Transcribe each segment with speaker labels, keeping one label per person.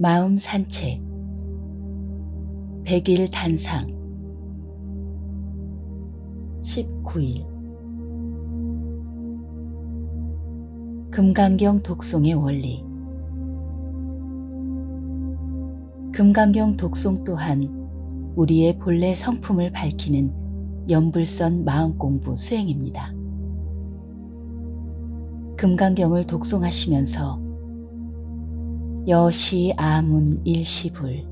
Speaker 1: 마음 산책 100일 단상. 19일. 금강경 독송의 원리. 금강경 독송 또한 우리의 본래 성품을 밝히는 연불선 마음 공부 수행입니다. 금강경을 독송하시면서 여시 아문 일시불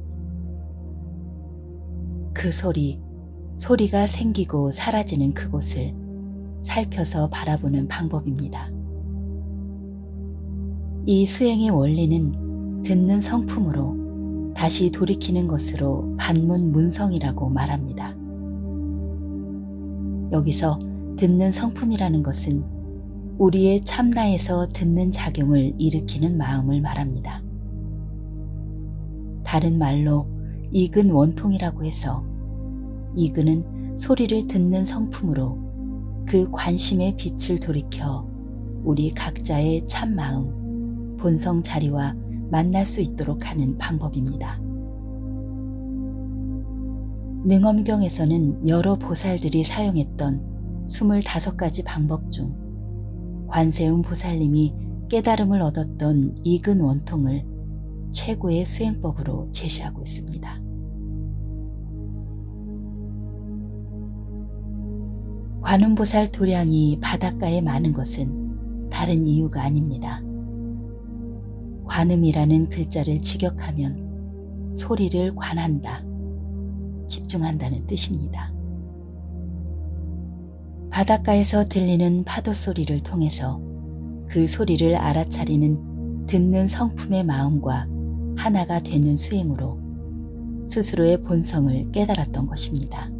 Speaker 1: 그 소리, 소리가 생기고 사라지는 그곳을 살펴서 바라보는 방법입니다. 이 수행의 원리는 듣는 성품으로 다시 돌이키는 것으로 반문 문성이라고 말합니다. 여기서 듣는 성품이라는 것은 우리의 참나에서 듣는 작용을 일으키는 마음을 말합니다. 다른 말로 이근 원통이라고 해서 이근은 소리를 듣는 성품으로 그 관심의 빛을 돌이켜 우리 각자의 참 마음, 본성 자리와 만날 수 있도록 하는 방법입니다. 능엄경에서는 여러 보살들이 사용했던 25가지 방법 중 관세음 보살님이 깨달음을 얻었던 이근 원통을 최고의 수행법으로 제시하고 있습니다. 관음보살 도량이 바닷가에 많은 것은 다른 이유가 아닙니다. 관음이라는 글자를 직역하면 소리를 관한다, 집중한다는 뜻입니다. 바닷가에서 들리는 파도 소리를 통해서 그 소리를 알아차리는 듣는 성품의 마음과 하나가 되는 수행으로 스스로의 본성을 깨달았던 것입니다.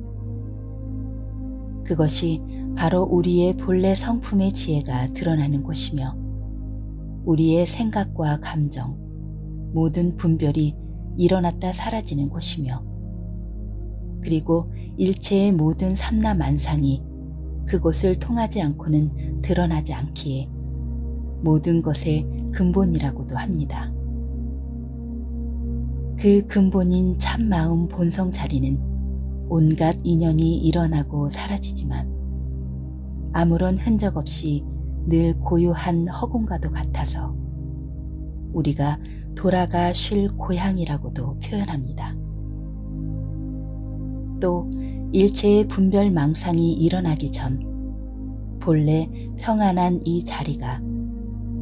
Speaker 1: 그것이 바로 우리의 본래 성품의 지혜가 드러나는 곳이며 우리의 생각과 감정, 모든 분별이 일어났다 사라지는 곳이며 그리고 일체의 모든 삼라만상이 그곳을 통하지 않고는 드러나지 않기에 모든 것의 근본이라고도 합니다. 그 근본인 참마음 본성 자리는 온갖 인연이 일어나고 사라지지만 아무런 흔적 없이 늘 고요한 허공과도 같아서 우리가 돌아가 쉴 고향이라고도 표현합니다. 또 일체의 분별 망상이 일어나기 전 본래 평안한 이 자리가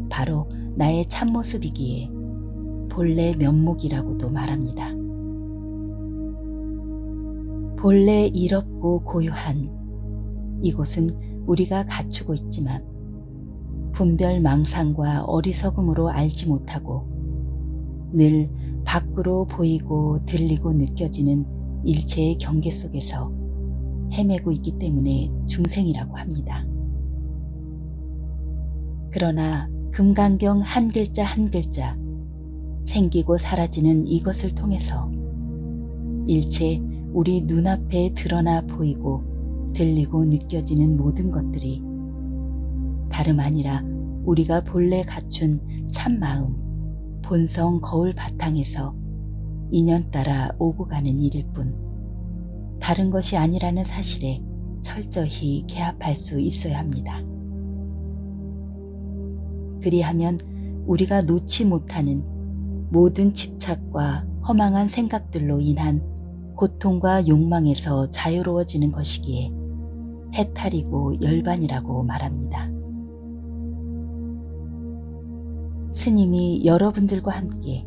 Speaker 1: 바로 나의 참모습이기에 본래 면목이라고도 말합니다. 본래 이롭고 고요한 이곳은 우리가 갖추고 있지만 분별 망상과 어리석음으로 알지 못하고 늘 밖으로 보이고 들리고 느껴지는 일체의 경계 속에서 헤매고 있기 때문에 중생이라고 합니다. 그러나 금강경 한 글자 한 글자 생기고 사라지는 이것을 통해서 일체 우리 눈앞에 드러나 보이고 들리고 느껴지는 모든 것들이 다름 아니라 우리가 본래 갖춘 참 마음, 본성 거울 바탕에서 인연 따라 오고 가는 일일 뿐 다른 것이 아니라는 사실에 철저히 개합할 수 있어야 합니다. 그리하면 우리가 놓지 못하는 모든 집착과 허망한 생각들로 인한 고통과 욕망에서 자유로워지는 것이기에 해탈이고 열반이라고 말합니다. 스님이 여러분들과 함께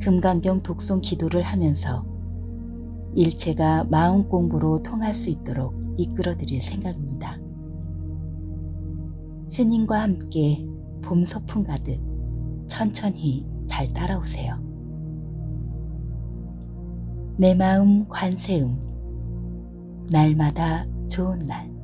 Speaker 1: 금강경 독송 기도를 하면서 일체가 마음 공부로 통할 수 있도록 이끌어 드릴 생각입니다. 스님과 함께 봄 소풍 가듯 천천히 잘 따라오세요. 내 마음 관세음 날마다 좋은 날